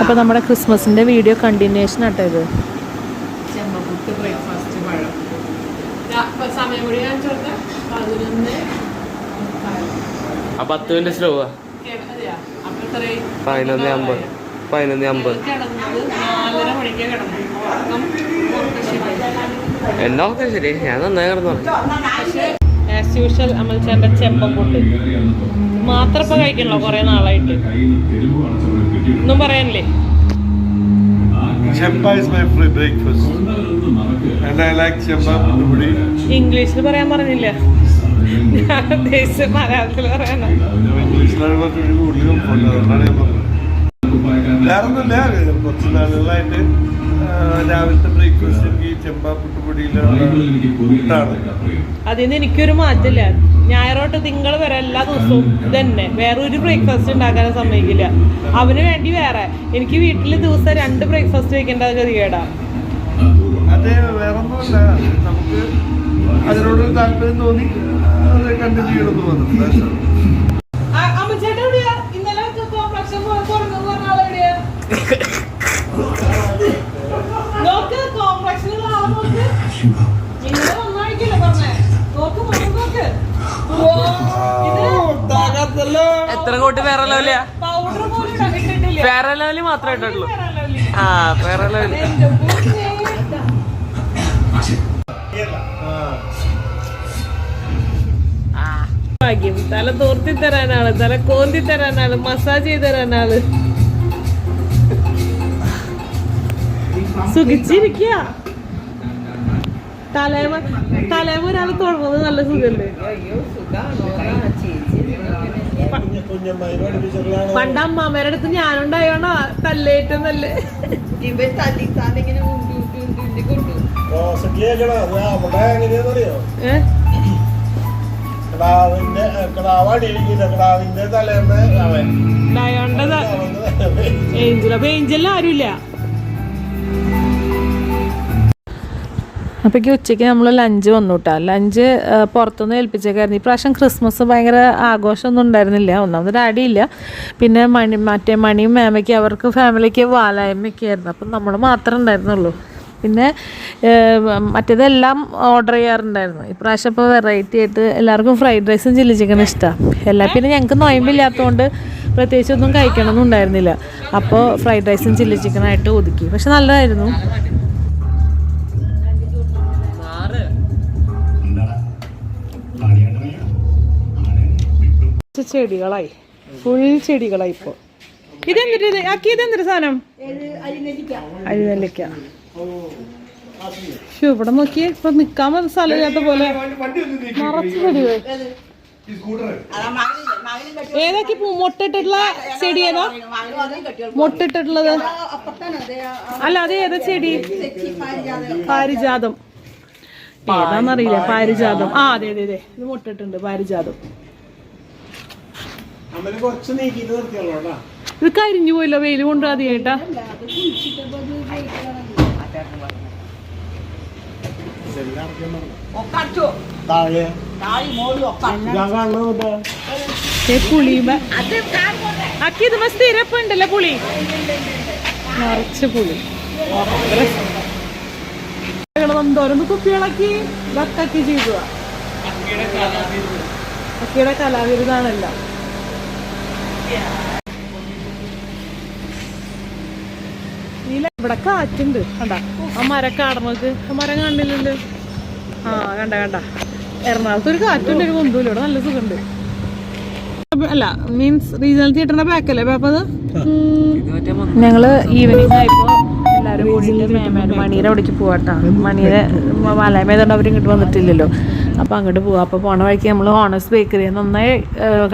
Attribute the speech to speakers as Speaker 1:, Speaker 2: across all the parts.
Speaker 1: അപ്പോൾ നമ്മുടെ ക്രിസ്മസിന്റെ വീഡിയോ കണ്ടിന്യൂഷൻ ആട്ടോ ഇത്.
Speaker 2: ചെമ്പപ്പുട്ട് ബ്രേക്ക്ഫാസ്റ്റ് പഴം സമയം കൂടി ഞാൻ ചോദിച്ച പതിനൊന്ന് മുക്കാൽ.
Speaker 3: ആ പത്ത് മിനിറ്റ് സ്ലോ? പതിനൊന്ന് അമ്പത്. പതിനൊന്ന് അമ്പത് ശരി. ഞാൻ നന്നായി കിടന്നു.
Speaker 2: ആസ് യൂഷ്വൽ അമൽച്ചാന്റെ ചെമ്പപ്പുട്ട് മാത്രം ഇപ്പൊ കഴിക്കണല്ലോ കൊറേ നാളായിട്ട്. ഒന്നും പറയാനില്ലേ
Speaker 4: I like chempa puri.
Speaker 2: ഇംഗ്ലീഷിൽ പറയാൻ പറഞ്ഞില്ല ഞാൻ ഉദ്ദേശിച്ച മലയാളത്തിൽ പറയാനാണ്
Speaker 4: ഇംഗ്ലീഷിലാണ് കുറച്ചുകൂടി കൂടുതൽ comfort. അതുകൊണ്ടാണ് ഞാൻ പറഞ്ഞത്. വേറൊന്നുമില്ല കുറച്ച് നാളുകളായിട്ട് രാവിലത്തെ ബ്രേക്ക്ഫാസ്റ്റ് എനിക്ക് ചെമ്പാ പുട്ടുപൊടിയിലാണ്
Speaker 2: അതിന് എനിക്കൊരു മാറ്റമില്ല. ഞായറോട്ട് തിങ്കൾ വരെ എല്ലാ ദിവസവും ഇതന്നെ. വേറെ ഒരു ബ്രേക്ക്ഫാസ്റ്റ് ഉണ്ടാക്കാൻ സമ്മതിക്കില്ല. അവന് വേണ്ടി വേറെ. എനിക്ക് വീട്ടിൽ ദിവസം രണ്ട് ബ്രേക്ക്ഫാസ്റ്റ് വെക്കേണ്ട ഗതികേടാ
Speaker 4: അത് വേറൊന്നുമല്ല. നമുക്ക് അതിനോട് താല്പര്യം തോന്നി അത് കണ്ടിന്യൂ ചെയ്യണമെന്ന് തോന്നുന്നു
Speaker 2: അമ്മച്ചേട്ടൻ എവിടെയാ ഇന്നലെ കോംപ്ലക്ഷൻ തുറന്നു പറഞ്ഞ ആളെവിടെയാ നോക്ക് കോംപ്ലക്ഷനുള്ള ആളെ നോക്ക് ഇന്നലെ നന്നായിരിക്കില്ല പറഞ്ഞേ നോക്ക് മുഖം നോക്ക്
Speaker 3: എത്ര കോട്ട് വേറെ ലെവലിൽ മാത്രമേ ഇട്ടുള്ളൂ ആ
Speaker 2: പൂച്ചേ. ഭാഗ്യം. തല തോർത്തി തരാനാൾ തല കോന്തി തരാനാൾ മസാജ് ചെയ്ത് തരാനാൾ സുഖിച്ചിരിക്കുക തലേമ തലേമ ഒരാൾ തുടങ്ങുന്നത് നല്ല സുഖല്ലേ? പണ്ട് അമ്മാമ്മേടെ അടുത്ത് ഞാനുണ്ടായോണോ
Speaker 4: കിടാവിന്റെ കിടാവ് അടിയിലിരിക്കില്ല കിടാവിന്റെ തലേന്ന് അവൻ
Speaker 2: ആരുമില്ല.
Speaker 1: അപ്പോഴേക്കും ഉച്ചയ്ക്ക് നമ്മൾ ലഞ്ച് വന്നു കേട്ടോ ലഞ്ച് പുറത്തുനിന്ന് ഏൽപ്പിച്ചേക്കായിരുന്നു. ഇപ്രാവശ്യം ക്രിസ്മസ് ഭയങ്കര ആഘോഷമൊന്നും ഉണ്ടായിരുന്നില്ല. ഒന്നാമത് അടിയില്ല. പിന്നെ മണി മറ്റേ മണിയും മേമയ്ക്ക് അവർക്ക് ഫാമിലിക്ക് വാലായ്മയൊക്കെ ആയിരുന്നു അപ്പം നമ്മൾ മാത്രമേ ഉണ്ടായിരുന്നുള്ളൂ. പിന്നെ മറ്റേതെല്ലാം ഓർഡർ ചെയ്യാറുണ്ടായിരുന്നു. ഇപ്രാവശ്യം ഇപ്പോൾ വെറൈറ്റി ആയിട്ട് എല്ലാവർക്കും ഫ്രൈഡ് റൈസും ചില്ലി ചിക്കനും ഇഷ്ടമാണ് എല്ലാം പിന്നെ ഞങ്ങൾക്ക് നൊയമ്പില്ലാത്തതുകൊണ്ട് പ്രത്യേകിച്ച് ഒന്നും കഴിക്കണമെന്നുണ്ടായിരുന്നില്ല അപ്പോൾ ഫ്രൈഡ് റൈസും ചില്ലി ചിക്കനായിട്ട് ഒതുക്കി. പക്ഷെ നല്ലതായിരുന്നു. ചെടികളായി. ഫുൾ ചെടികളായി ഇപ്പോൾ ഇതെന്തിട്ട് ഇത്? ആക്കി ഇതെന്തൊരു സാധനം? അരിനെല്ലിക്ക. ഇവിടെ നോക്കിയേ ഇപ്പൊ നിക്കാൻ പറ്റുന്ന സ്ഥലമില്ലാത്ത പോലെ. നിറച്ച് ചെടികൾ ഏതാക്കി മൊട്ടിട്ടുള്ള ചെടി ഏതാ? മൊട്ടിട്ടുള്ളത് അല്ല അത് ഏതാ ചെടി? പാരിജാതം. ഏതാന്നറിയില്ല പാരിജാതം. ആ അതെ അതെ അതെ. ഇത് മൊട്ടിട്ടുണ്ട് പാരിജാതം. ഇത് കരിഞ്ഞു പോയില്ല വെയിൽ കൊണ്ട് ആദ്യമായിട്ടാ
Speaker 4: താഴെ. ഞാൻ കാണുന്നുണ്ട്
Speaker 1: പുളി അക്കി ഇത് സ്ഥിരപ്പ് ഉണ്ടല്ലോ പുളി. നിറച്ച് പുളി. എന്തോരന്ന് കുപ്പികളാക്കി വക്കാക്കി ചെയ്തു അക്കിയുടെ കലാവിരുതാണല്ലോ. ഇവിടെ കാറ്റുണ്ട്. കണ്ട? ആ മരം കാടണക്ക് മരം കണ്ടില്ലല്ലോ. ആ കണ്ട കണ്ട. എറണാകുളത്ത് ഒരു കാറ്റുണ്ട് ഒരു കൊണ്ടുമില്ല ഇവിടെ നല്ല സുഖമുണ്ട്. അല്ല മീൻസ് റീജിയണൽ തിയേറ്ററിന്റെ ബാക്കല്ലേ അപ്പൊ അത്? ഞങ്ങൾ ഈവനിങ് ആയപ്പോ എല്ലാരും കൂടിയിട്ട് മണിയുടെ അവിടേക്ക് പോവാട്ടാ. മണിയുടെ വലയമേതുകൊണ്ട് അവർ ഇങ്ങോട്ട് വന്നിട്ടില്ലല്ലോ. അപ്പൊ അങ്ങോട്ട് പോവാ. അപ്പോൾ പോണ വഴിക്ക് നമ്മൾ ഓണസ് ബേക്കറി നന്നായി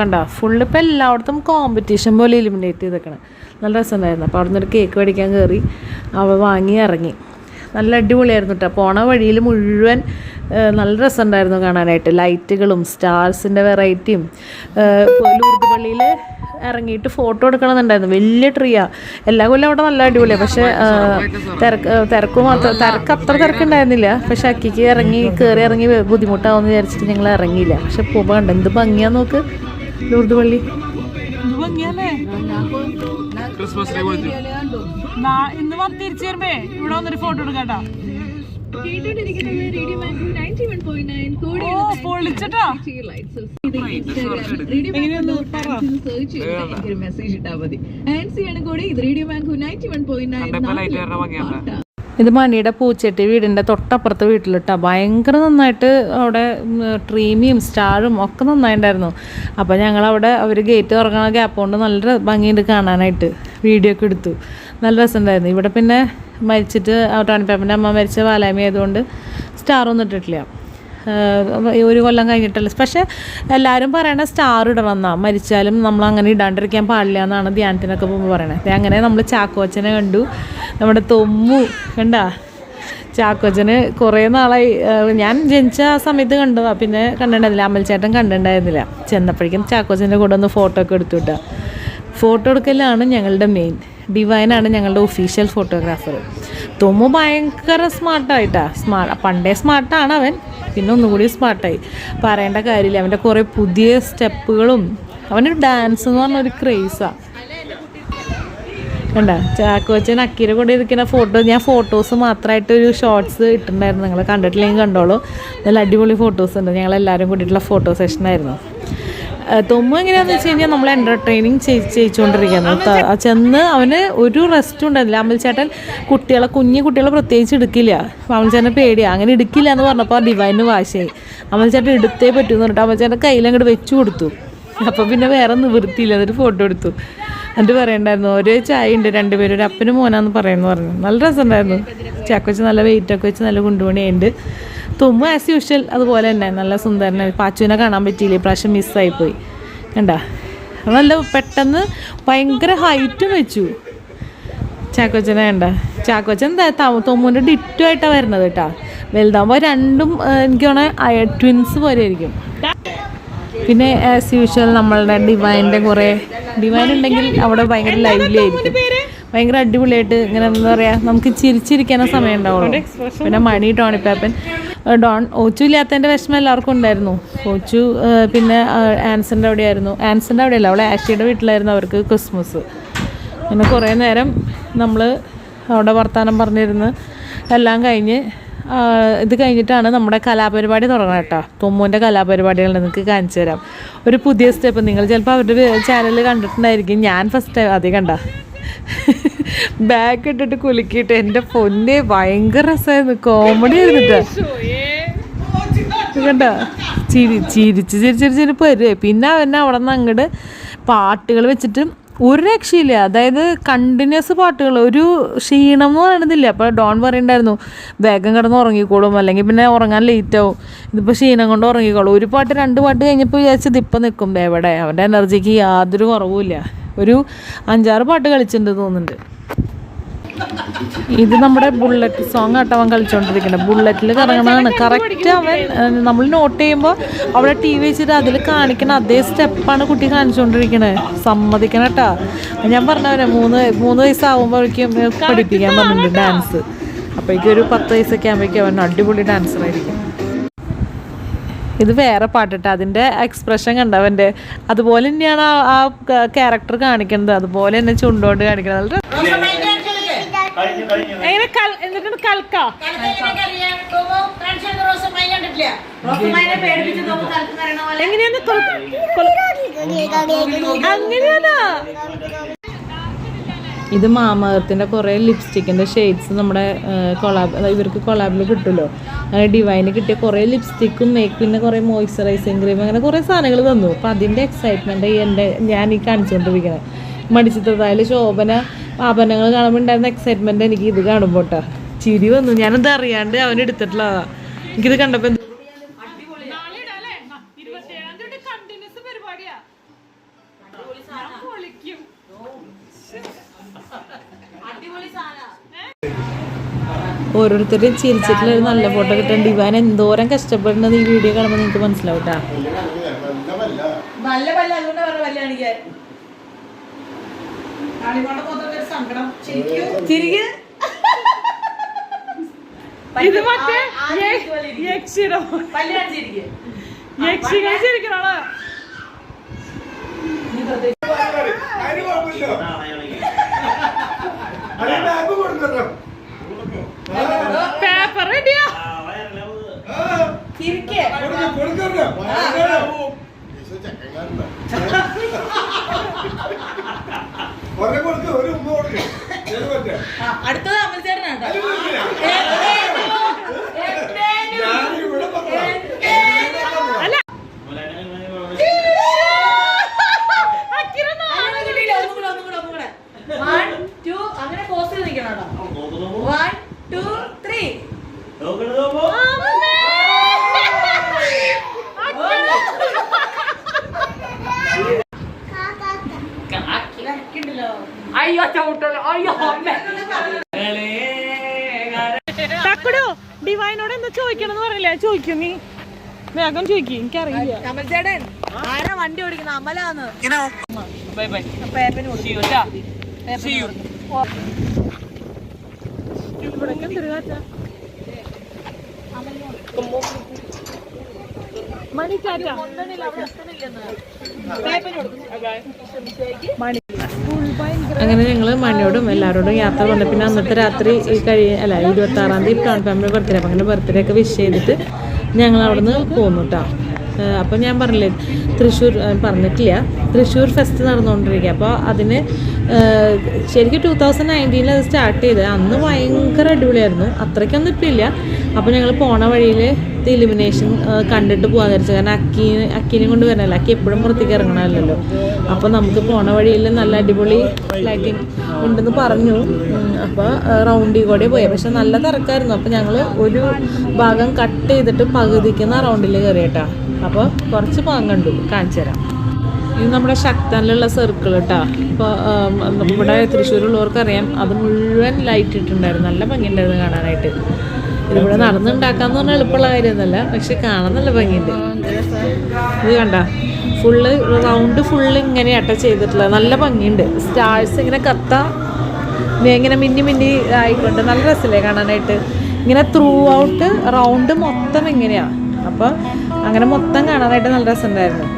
Speaker 1: കണ്ട ഫുള്ള് ഇപ്പോൾ എല്ലായിടത്തും കോമ്പറ്റീഷൻ പോലെ എലിമിനേറ്റ് ചെയ്തേക്കണം. നല്ല രസമുണ്ടായിരുന്നു അപ്പോൾ അവിടെ നിന്നൊരു കേക്ക് മേടിക്കാൻ കയറി അവ വാങ്ങി ഇറങ്ങി. നല്ല അടിപൊളിയായിരുന്നു കേട്ടോ പോണ വഴിയിൽ മുഴുവൻ നല്ല രസമുണ്ടായിരുന്നു കാണാനായിട്ട്. ലൈറ്റുകളും സ്റ്റാർസിന്റെ വെറൈറ്റിയും ലൂർദ് പള്ളിയിൽ ഇറങ്ങിയിട്ട് ഫോട്ടോ എടുക്കണമെന്നുണ്ടായിരുന്നു. വലിയ ട്രീയാ എല്ലാ കൊല്ലം അവിടെ നല്ല അടിപൊളിയാണ് പക്ഷേ തിരക്ക് തിരക്ക് മാത്രം തിരക്ക് അത്ര തിരക്കുണ്ടായിരുന്നില്ല. പക്ഷെ അക്കിക്ക് ഇറങ്ങി കയറി ഇറങ്ങി ബുദ്ധിമുട്ടാവെന്ന് വിചാരിച്ചിട്ട് ഞങ്ങൾ ഇറങ്ങിയില്ല. പക്ഷെ പോകുമ്പോൾ കണ്ട എന്ത് ഭംഗിയാ നോക്ക്. ലൂർദ് പള്ളി.
Speaker 3: ക്രിസ്മസ്
Speaker 2: ഇന്ന് വന്ന് തിരിച്ചു വരുമ്പേ ഇവിടെ വന്നൊരു ഫോട്ടോ എടുക്കാട്ടാ.
Speaker 5: ഇത്
Speaker 1: മണിയുടെ പൂച്ചട്ടി വീടിന്റെ തൊട്ടപ്പുറത്തെ വീട്ടിലിട്ടാ. ഭയങ്കര നന്നായിട്ട് അവിടെ ട്രീമിയും സ്റ്റാറും ഒക്കെ നന്നായിട്ടുണ്ടായിരുന്നു അപ്പോൾ ഞങ്ങൾ അവിടെ അവർ ഗേറ്റ് തുറക്കണ ഗ്യാപ്പ് കൊണ്ട് നല്ല ഭംഗിയുണ്ട് കാണാനായിട്ട്. വീഡിയോ ഒക്കെ എടുത്തു. നല്ല രസമുണ്ടായിരുന്നു. ഇവിടെ പിന്നെ മരിച്ചിട്ട് ടോണിപ്പാപ്പന്റെ അമ്മ മരിച്ച വാലായ്മ ആയതുകൊണ്ട് സ്റ്റാറൊന്നും ഇട്ടിട്ടില്ല. ഒരു കൊല്ലം കഴിഞ്ഞിട്ടല്ല. പക്ഷേ എല്ലാവരും പറയണ സ്റ്റാർ ഇടണം എന്നാ മരിച്ചാലും നമ്മൾ അങ്ങനെ ഇടാണ്ടിരിക്കാൻ പാടില്ല എന്നാണ് ധ്യാനത്തിനൊക്കെ പോകുമ്പോൾ പറയണത് അങ്ങനെ നമ്മൾ ചാക്കോച്ചനെ കണ്ടു. നമ്മുടെ തൊമ്മു കണ്ടാ? ചാക്കോച്ചന് കുറേ നാളായി. ഞാൻ ജനിച്ച ആ സമയത്ത് കണ്ടതാ. പിന്നെ കണ്ടിട്ടുണ്ടായിരുന്നില്ല. അമൽച്ചേട്ടൻ കണ്ടിട്ടുണ്ടായിരുന്നില്ല. ചെന്നപ്പോഴേക്കും ചാക്കോച്ചന്റെ കൂടെ ഒന്ന് ഫോട്ടോ ഒക്കെ എടുത്തു വിട്ടാ. ഫോട്ടോ എടുക്കലാണ് ഞങ്ങളുടെ മെയിൻ ഡിവൈനാണ് ഞങ്ങളുടെ ഒഫീഷ്യൽ ഫോട്ടോഗ്രാഫർ തൊമ്മു ഭയങ്കര സ്മാർട്ടായിട്ടാ സ്മാർട്ട് പണ്ടേ സ്മാർട്ടാണ് അവൻ പിന്നെ ഒന്നുകൂടി സ്മാർട്ടായി പറയേണ്ട കാര്യമില്ല അവന്റെ കുറേ പുതിയ സ്റ്റെപ്പുകളും അവനൊരു ഡാൻസ് എന്ന് പറഞ്ഞൊരു ക്രേസാണ് കണ്ട? ചാക്കോച്ചൻ അക്കീര കൂടെ ഇരിക്കുന്ന ഫോട്ടോ ഞാൻ ഫോട്ടോസ് മാത്രമായിട്ട് ഒരു ഷോർട്സ് ഇട്ടിട്ടുണ്ടായിരുന്നു. നിങ്ങൾ കണ്ടിട്ടില്ലെങ്കിൽ കണ്ടോളൂ. നല്ല അടിപൊളി ഫോട്ടോസ് ഉണ്ട്. ഞങ്ങൾ എല്ലാവരും കൂടിയിട്ടുള്ള ഫോട്ടോ സെഷനായിരുന്നു തൊമ്മു എങ്ങനെയാണെന്ന് വെച്ച് കഴിഞ്ഞാൽ നമ്മൾ എന്റർടൈനിങ് ചെയ്യിച്ചുകൊണ്ടിരിക്കുന്നത് ചെന്ന് അവന് ഒരു റെസ്റ്റും ഉണ്ടായിരുന്നില്ല. അമ്പലച്ചേട്ടൻ കുട്ടികളെ കുഞ്ഞു കുട്ടികളെ പ്രത്യേകിച്ച് എടുക്കില്ല. അമൽ പേടി അങ്ങനെ എടുക്കില്ല എന്ന് പറഞ്ഞപ്പോൾ ഡിവൈന് വാശയായി. അമൽ ചേട്ടൻ എടുത്തേ പറ്റൂ എന്ന് പറഞ്ഞിട്ട് കയ്യിൽ അങ്ങോട്ട് വെച്ചു കൊടുത്തു. അപ്പോൾ പിന്നെ വേറെ നിവൃത്തിയില്ല. എന്നിട്ട് ഫോട്ടോ എടുത്തു. എന്നിട്ട് പറയണ്ടായിരുന്നു ഒരേ ചായ ഉണ്ട് രണ്ടുപേരും ഒരു അപ്പനും മോനാന്ന് പറയുന്നു പറഞ്ഞു. നല്ല രസമുണ്ടായിരുന്നു. ചാക്കൊച്ച് നല്ല വെയിറ്റൊക്കെ വെച്ച് നല്ല കുണ്ടുപണിയുണ്ട് തുമ്മ ആസ് യൂഷ്വൽ അതുപോലെ തന്നെ. നല്ല സുന്ദരനായി പാച്ചുവിനെ കാണാൻ പറ്റിയില്ല? ഇപ്രാവശ്യം മിസ്സായിപ്പോയി കണ്ട? നല്ല പെട്ടെന്ന് ഭയങ്കര ഹൈറ്റും വെച്ചു. ചാക്കോച്ചനെ വേണ്ട ചാക്കോച്ചൻ തൊമ്മൂന്റെ ഡിറ്റു ആയിട്ടാണ് വരുന്നത് കേട്ടോ വലുതാകുമ്പോൾ രണ്ടും എനിക്ക് തോന്നണേ ട്വിൻസ് പോലെ ആയിരിക്കും പിന്നെ ആസ് യൂഷ്വൽ നമ്മളുടെ ഡിവൈന്റെ കുറേ ഡിവൈൻ ഉണ്ടെങ്കിൽ അവിടെ ഭയങ്കര ലൈവ്ലി ആയിരിക്കും. ഭയങ്കര അടിപൊളിയായിട്ട് ഇങ്ങനെ എന്താ പറയുക നമുക്ക് ചിരിച്ചിരിക്കാനേ സമയം ഉണ്ടാവുള്ളൂ. പിന്നെ മണി ടോണിപ്പാപ്പൻ ഡോൺ ഓച്ചു ഇല്ലാത്തതിന്റെ വിഷമം എല്ലാവർക്കും ഉണ്ടായിരുന്നു. ഓച്ചു പിന്നെ ആൻസന്റെ അവിടെയായിരുന്നു. ആൻസറിന്റെ അവിടെയല്ല അവളെ ആഷിയുടെ വീട്ടിലായിരുന്നു അവർക്ക് ക്രിസ്മസ്. പിന്നെ കുറേ നേരം നമ്മൾ അവിടെ വർത്തമാനം പറഞ്ഞിരുന്ന്. എല്ലാം കഴിഞ്ഞ് ഇത് കഴിഞ്ഞിട്ടാണ് നമ്മുടെ കലാപരിപാടി തുടങ്ങണം കേട്ടോ. തുമ്മുവിന്റെ കലാപരിപാടികൾ നിങ്ങൾക്ക് കാണിച്ചു തരാം. ഒരു പുതിയ സ്റ്റെപ്പ്. നിങ്ങൾ ചിലപ്പോൾ അവരുടെ ചാനൽ കണ്ടിട്ടുണ്ടായിരിക്കും. ഞാൻ ഫസ്റ്റ് ടൈം അധികം കണ്ട. ബാഗ് ഇട്ടിട്ട് കുലുക്കിയിട്ട് എന്റെ പൊന്നെ ഭയങ്കര രസമായിരുന്നു കോമഡി ആയിരുന്നിട്ടാ കണ്ട? ചിരി ചിരിച്ച് ചിരിച്ച് ചിരിപ്പ് വരുവേ പിന്നെ അവനെ അവിടെ നിന്ന് അങ്ങോട്ട് പാട്ടുകൾ വെച്ചിട്ട് ഒരു രക്ഷയില്ല. അതായത് കണ്ടിന്യൂസ് പാട്ടുകൾ. ഒരു ക്ഷീണം എന്ന് പറയണതില്ല. അപ്പോൾ ഡോൺ പറയണ്ടായിരുന്നു വേഗം കിടന്ന് ഉറങ്ങിക്കോളും. അല്ലെങ്കിൽ പിന്നെ ഉറങ്ങാൻ ലേറ്റ് ആവും. ഇതിപ്പോൾ ക്ഷീണം കൊണ്ട് ഉറങ്ങിക്കോളും. ഒരു പാട്ട് രണ്ട് പാട്ട് കഴിഞ്ഞപ്പോൾ വിചാരിച്ചത് ഇപ്പം നിൽക്കും. എവിടെ? അവന്റെ എനർജിക്ക് യാതൊരു കുറവുമില്ല. ഒരു അഞ്ചാറ് പാട്ട് കളിച്ചിട്ടുണ്ട് തോന്നുന്നുണ്ട്. ഇത് നമ്മുടെ ബുള്ളറ്റ് സോങ് ആട്ടോ അവൻ കളിച്ചോണ്ടിരിക്കുന്നത് ബുള്ളറ്റിൽ കറങ്ങണതാണ് കറക്റ്റ് അവൻ നമ്മൾ നോട്ട് ചെയ്യുമ്പോൾ അവിടെ ടി വി വെച്ചിട്ട് അതിൽ കാണിക്കണ അതേ സ്റ്റെപ്പാണ് കുട്ടി കാണിച്ചുകൊണ്ടിരിക്കുന്നത് സമ്മതിക്കണം കേട്ടോ ഞാൻ പറഞ്ഞവനെ മൂന്ന് മൂന്ന് വയസ്സാവുമ്പോഴേക്കും പഠിപ്പിക്കാൻ പറഞ്ഞിട്ടുണ്ട് ഡാൻസ് അപ്പോഴേക്കും ഒരു പത്ത് വയസ്സൊക്കെ ആകുമ്പോഴേക്കും അവൻ അടിപൊളി ഡാൻസറായിരിക്കും ഇത് വേറെ പാട്ടിട്ട്. അതിന്റെ എക്സ്പ്രഷൻ കണ്ട അവന്റെ അതുപോലെ തന്നെയാണ് ആ- ക്യാരക്ടർ കാണിക്കുന്നത്. അതുപോലെ തന്നെ ചുണ്ടോണ്ട് കാണിക്കുന്നത്. എങ്ങനെ എന്നിട്ട് കൽക്കാ? കൊൽ- അങ്ങനെയാണോ? ഇത് മാമകത്തിന്റെ കുറേ ലിപ്സ്റ്റിക്കിന്റെ ഷെയ്ഡ്സ് നമ്മുടെ കൊളാബ് ഇവർക്ക് കൊളാബിൽ കിട്ടുമല്ലോ. അങ്ങനെ ഡിവൈന് കിട്ടിയ കുറേ ലിപ്സ്റ്റിക്കും മേക്കിന്റെ കുറേ മോയ്സ്ചറൈസിങ് ക്രീം അങ്ങനെ കുറേ സാധനങ്ങൾ തന്നു. അപ്പോൾ അതിന്റെ എക്സൈറ്റ്മെന്റ് എന്റെ ഞാൻ ഈ കാണിച്ചുകൊണ്ടിരിക്കുന്നത് മടിച്ചിട്ടതായാലും ശോഭന ആഭരണങ്ങൾ കാണുമ്പോൾ ഉണ്ടായിരുന്ന എക്സൈറ്റ്മെന്റ് എനിക്ക് ഇത് കാണുമ്പോൾ കേട്ടോ ചിരി വന്നു. ഞാനത് അറിയാണ്ട് അവൻ എടുത്തിട്ടുള്ളതാ എനിക്കിത് കണ്ടപ്പോൾ എന്ത് ഓരോരുത്തരും ചിരിച്ചിട്ടുള്ള നല്ല ഫോട്ടോ കിട്ടുന്നുണ്ട് ഇവാൻ എന്തോരം കഷ്ടപ്പെടുന്നത് ഈ വീഡിയോ കാണുമ്പോൾ നിങ്ങൾക്ക് മനസ്സിലാവും കേട്ടോ നല്ല പല്ല. അതുകൊണ്ട് പറഞ്ഞ പല്ല സങ്കടം. ശരിക്കും തിരികെ?
Speaker 2: ഇത് മറ്റേ യക്ഷിയുടെ യക്ഷികൾ ചിരിക്കണോ
Speaker 4: പേപ്പർ റെഡിയാ തിരികെ കൊടുക്കണ്ട പറ്റേ
Speaker 2: അടുത്തത് അമൽചേട്ടനാണ്
Speaker 4: ഞാൻ ഇവിടെ പറ്റാം
Speaker 1: അല്ല
Speaker 2: വൺ ടു അങ്ങനെ പോസ്റ്റ് ചെയ്ത് നിൽക്കണം വൺ ടു ത്രീ
Speaker 3: അയ്യോ ചവിട്ടല്ലോ അയ്യോ
Speaker 1: തക്കടോ ഡിവൈനോട് എന്താ ചോദിക്കണം എന്ന് പറയില്ലേ ചോദിക്കും നീ. വേഗം ചോദിക്കും എനിക്കറിയില്ല.
Speaker 2: ആരാ വണ്ടി ഓടിക്കുന്നത്? അമലാന്ന്.
Speaker 3: Bye bye.
Speaker 2: പേപ്പന് കൊടുക്കും.
Speaker 3: See you, ട്ടാ. See you.
Speaker 1: ഇവിടേക്ക് എന്തൊരു കാറ്റാ മണി ടാറ്റ മണി. അങ്ങനെ ഞങ്ങൾ മണിയോടും എല്ലാവരോടും യാത്ര പറഞ്ഞു പിന്നെ അന്നത്തെ രാത്രി ഈ കഴി അല്ല ഇരുപത്തി ആറാം തീയതി ടൗൺ ഫാമിലി ബർത്ത്ഡേ. അപ്പം അങ്ങനെ ബർത്ത്ഡേ ഒക്കെ വിഷ് ചെയ്തിട്ട് ഞങ്ങൾ അവിടെ നിന്ന് പോന്നു കേട്ടോ അപ്പം ഞാൻ പറഞ്ഞില്ലേ തൃശ്ശൂർ പറഞ്ഞിട്ടില്ല. തൃശ്ശൂർ ഫെസ്റ്റ് നടന്നുകൊണ്ടിരിക്കുക അപ്പോൾ അതിന് ശരിക്കും ടൂ തൗസൻഡ് നയന്റീനിൽ അത് സ്റ്റാർട്ട് ചെയ്ത് അന്ന് ഭയങ്കര അടിപൊളിയായിരുന്നു. അത്രയ്ക്കൊന്നും ഇപ്പം ഇല്ല. അപ്പോൾ ഞങ്ങൾ പോണ വഴിയിൽ ഇലിമിനേഷൻ കണ്ടിട്ട് പോകാൻ വിചാരിച്ചു. കാരണം അക്കി അക്കീനെ കൊണ്ട് വരണമല്ലോ അക്കി എപ്പോഴും പുറത്തേക്ക് ഇറങ്ങണമല്ലോ അപ്പോൾ നമുക്ക് പോണ വഴിയിൽ നല്ല അടിപൊളി ലൈറ്റിംഗ് ഉണ്ടെന്ന് പറഞ്ഞു. അപ്പോൾ റൗണ്ടിൽ കൂടെ പോയി. പക്ഷെ നല്ല തിരക്കായിരുന്നു. അപ്പോൾ ഞങ്ങൾ ഒരു ഭാഗം കട്ട് ചെയ്തിട്ട് പകുതിക്കുന്ന റൗണ്ടിൽ കയറിയിട്ടാ അപ്പോൾ കുറച്ച് ഭാഗം കണ്ടു. കാണിച്ചു തരാം. ഇത് നമ്മുടെ ശക്തനിലുള്ള സർക്കിൾ കേട്ടോ ഇപ്പോൾ ഇവിടെ തൃശ്ശൂരുള്ളവർക്ക് അറിയാം. അത് മുഴുവൻ ലൈറ്റ് ഇട്ടിട്ടുണ്ടായിരുന്നു. നല്ല ഭംഗിയുണ്ടായിരുന്നു കാണാനായിട്ട്. ഇതിവിടെ നടന്നുണ്ടാക്കാന്ന് പറഞ്ഞാൽ എളുപ്പമുള്ള കാര്യമൊന്നുമല്ല. പക്ഷെ കാണാൻ നല്ല ഭംഗിയുണ്ട്. ഇത് കണ്ട? ഫുള്ള് റൗണ്ട് ഫുള്ള് ഇങ്ങനെ അട്ട ചെയ്തിട്ടുള്ള നല്ല ഭംഗിയുണ്ട്. സ്റ്റാഴ്സ് ഇങ്ങനെ കത്ത. ഇങ്ങനെ മിന്നി മിന്നി ആയിക്കൊണ്ട് നല്ല രസമല്ലേ കാണാനായിട്ട്. ഇങ്ങനെ ത്രൂ ഔട്ട് റൗണ്ട് മൊത്തം ഇങ്ങനെയാണ് അപ്പോൾ അങ്ങനെ മൊത്തം കാണാനായിട്ട് നല്ല രസമുണ്ടായിരുന്നു.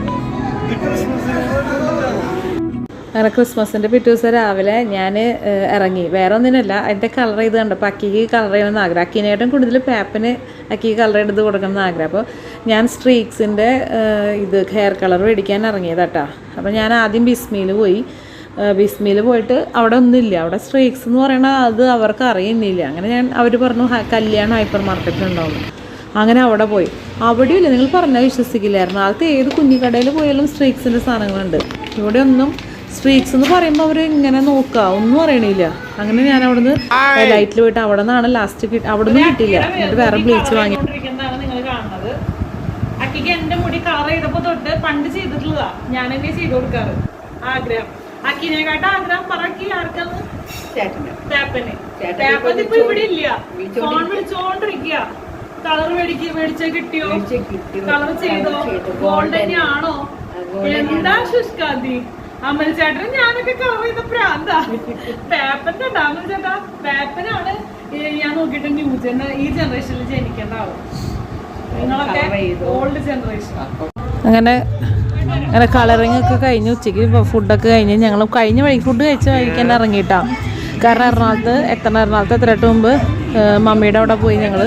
Speaker 1: അങ്ങനെ ക്രിസ്മസിന്റെ പിറ്റേ ദിവസം രാവിലെ ഞാൻ ഇറങ്ങി. വേറെ ഒന്നിനല്ല അതിന്റെ കളർ ചെയ്ത് കണ്ടപ്പോൾ അക്കിക്ക് കളർ ചെയ്യണമെന്ന് ആഗ്രഹം. അക്കീനേട്ടൻ കൂടുതൽ പാപ്പിന് അക്കിക്ക് കളർ ചെയ്ത് കൊടുക്കണം എന്ന് ആഗ്രഹം. അപ്പോൾ ഞാൻ സ്ട്രീക്സിന്റെ ഇത് ഹെയർ കളർ മേടിക്കാൻ ഇറങ്ങിയതാട്ടാ. അപ്പോൾ ഞാൻ ആദ്യം ബിസ്മിയിൽ പോയി. ബിസ്മിയിൽ പോയിട്ട് അവിടെ ഒന്നുമില്ല. അവിടെ സ്ട്രീക്സ് എന്ന് പറയണ അത് അവർക്ക് അറിയുന്നില്ല. അങ്ങനെ ഞാൻ അവർ പറഞ്ഞു കല്യാണ ഹൈപ്പർ മാർക്കറ്റിലുണ്ടാവും അങ്ങനെ അവിടെ പോയി. അവിടെയില്ല നിങ്ങൾ പറഞ്ഞാൽ വിശ്വസിക്കില്ലായിരുന്നു. ആദ്യത്തെ ഏത് കുഞ്ഞിക്കടയിൽ പോയാലും സ്ട്രീക്സിന്റെ സാധനങ്ങളുണ്ട്. ഇവിടെ ഒന്നും സ്ട്രീക്സ് എന്ന് പറയുമ്പോൾ അവർ ഇങ്ങനെ നോക്കുക ഒന്നും അറിയണില്ല. അങ്ങനെ ഞാൻ അവിടുന്ന് ലൈറ്റിൽ പോയിട്ട് അവിടെ നിന്നാണ് ലാസ്റ്റ് കിട്ടി അവിടെ നിന്ന് കിട്ടിയില്ല. എന്നിട്ട് വേറെ ബ്ലീച്ച് വാങ്ങി.
Speaker 2: നിങ്ങൾ കാണുന്നത്. അക്കിക്ക് എന്റെ മുടി കളർ ചെയ്തപ്പോ തൊട്ട് പണ്ട് ചെയ്തിട്ടുള്ളതാ. ഞാൻ എന്നെ ചെയ്തു കൊടുക്കാറ്. ആഗ്രഹം. അക്കിനെക്കാട്ട് ആഗ്രഹം പറക്കി ആർക്കാന്ന്? ടാപ്പന് ടാപ്പൻ ഇപ്പൊ ഇവിടെ ഇല്ല. ഫോൺ വിളിച്ചോണ്ടിരിക്കുക കളർ മേടിക്കുക മേടിച്ച കിട്ടിയോ? കളർ ചെയ്തോ? ഗോൾഡ് തന്നെയാണോ. എന്താ ശുഷ്കാന്തി? അമൽ ചേട്ടൻ ഞാനൊക്കെ കവർ ചെയ്ത പ്രാന്താ. പാപ്പന്റെ അമൽ ചേട്ടാ പേപ്പനാണ് ഞാൻ നോക്കിയിട്ട് ന്യൂ ജന ഈ ജനറേഷനിൽ ജനിക്കേണ്ട ആൾ നിങ്ങളൊക്കെ ഓൾഡ് ജനറേഷൻ
Speaker 1: അങ്ങനെ അങ്ങനെ കളറിങ് ഒക്കെ കഴിഞ്ഞ് ഉച്ചയ്ക്ക് ഫുഡൊക്കെ കഴിഞ്ഞ് ഞങ്ങൾ കഴിഞ്ഞ വഴി ഫുഡ് കഴിച്ച് കഴിക്കാൻ ഇറങ്ങിയിട്ടാണ് കാരണം എറണാകുളത്ത് എത്തണ എറണാകുളത്ത് എത്ര മുമ്പ് മമ്മിയുടെ അവിടെ പോയി ഞങ്ങൾ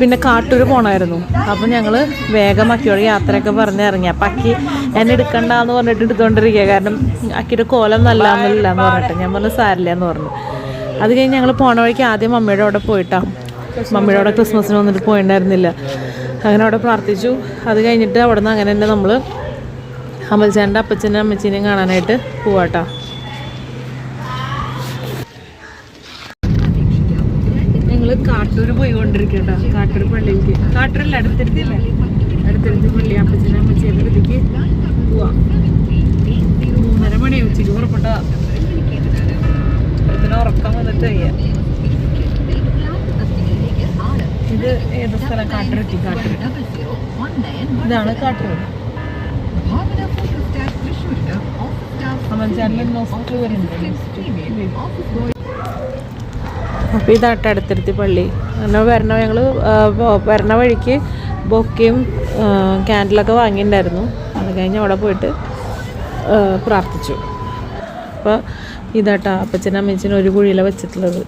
Speaker 1: പിന്നെ കാട്ടൂർ പോകണമായിരുന്നു അപ്പം ഞങ്ങൾ വേഗം അക്കിയോട് യാത്രയൊക്കെ പറഞ്ഞ് ഇറങ്ങി. അപ്പം അക്കി എന്നെ എടുക്കണ്ടെന്ന് പറഞ്ഞിട്ട് എടുത്തുകൊണ്ടിരിക്കുക കാരണം അക്കിയുടെ കോലം നല്ലാന്നില്ല എന്ന് പറഞ്ഞിട്ട്. ഞാൻ പറഞ്ഞു സാരില്ല എന്ന് പറഞ്ഞു. അത് കഴിഞ്ഞ് ഞങ്ങൾ പോണ വഴിക്ക് ആദ്യം മമ്മിയുടെ അവിടെ പോയിട്ടാ. മമ്മിയുടെ അവിടെ ക്രിസ്മസിന് വന്നിട്ട് പോയിണ്ടായിരുന്നില്ല. അങ്ങനെ അവിടെ പ്രാർത്ഥിച്ചു. അത് കഴിഞ്ഞിട്ട് അവിടെ നിന്ന് അങ്ങനെ തന്നെ നമ്മൾ അമൽചാന്റെ അപ്പച്ചനും അമ്മച്ചീനെയും കാണാനായിട്ട് പോവാട്ടോ ഞങ്ങൾ കാട്ടൂർ പോയിക്കൊണ്ടിരിക്കട്ടോ കാട്ടൂർ പള്ളിക്ക് കാട്ടൂരല്ല അടുത്തിരുത്തില്ലേ അടുത്തടുത്ത് പള്ളി അപ്പച്ചനും അമ്മച്ചിയുടെ അടുത്തേക്ക് പോവാം. മൂന്നര മണി ഉച്ചയ്ക്ക് പുറപ്പെട്ടതാ ഇതിന് ഉറക്കം വന്നിട്ട് വയ്യ. ഇത് ഏത് സ്ഥലം? കാട്ടൂരെത്തി കാട്ടൂർ ഇതാണ് കാട്ടൂർ അമൽചാനിൽ നോക്കി വരുന്നുണ്ട് അപ്പോൾ ഇതാട്ട് അടുത്തടുത്ത് പള്ളി. അങ്ങനെ വരണ ഞങ്ങൾ വരണ വഴിക്ക് ബൊക്കയും ക്യാൻഡിലൊക്കെ വാങ്ങിയിട്ടുണ്ടായിരുന്നു. അത് കഴിഞ്ഞ് അവിടെ പോയിട്ട് പ്രാർത്ഥിച്ചു. അപ്പോൾ ഇതാട്ടാ അപ്പച്ചനും അമ്മച്ചനും ഒരു കുഴിയിലാണ് വെച്ചിട്ടുള്ളത്.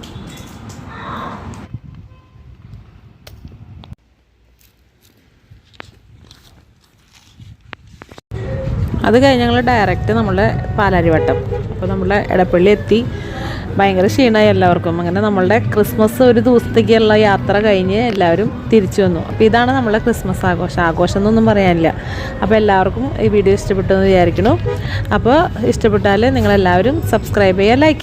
Speaker 1: അത് കഴിഞ്ഞ് ഞങ്ങൾ ഡയറക്റ്റ് നമ്മളെ പാലാരിവട്ടം. അപ്പോൾ നമ്മുടെ ഇടപ്പള്ളി എത്തി. ഭയങ്കര ക്ഷീണമായി എല്ലാവർക്കും. അങ്ങനെ നമ്മളുടെ ക്രിസ്മസ് ഒരു ദിവസത്തേക്കുള്ള യാത്ര കഴിഞ്ഞ് എല്ലാവരും തിരിച്ചു വന്നു. അപ്പോൾ ഇതാണ് നമ്മളെ ക്രിസ്മസ് ആഘോഷം. ആഘോഷം എന്നൊന്നും പറയാനില്ല. അപ്പോൾ എല്ലാവർക്കും ഈ വീഡിയോ ഇഷ്ടപ്പെട്ടു എന്ന് വിചാരിക്കുന്നു. അപ്പോൾ ഇഷ്ടപ്പെട്ടാൽ നിങ്ങളെല്ലാവരും സബ്സ്ക്രൈബ് ചെയ്യുക ലൈക്ക്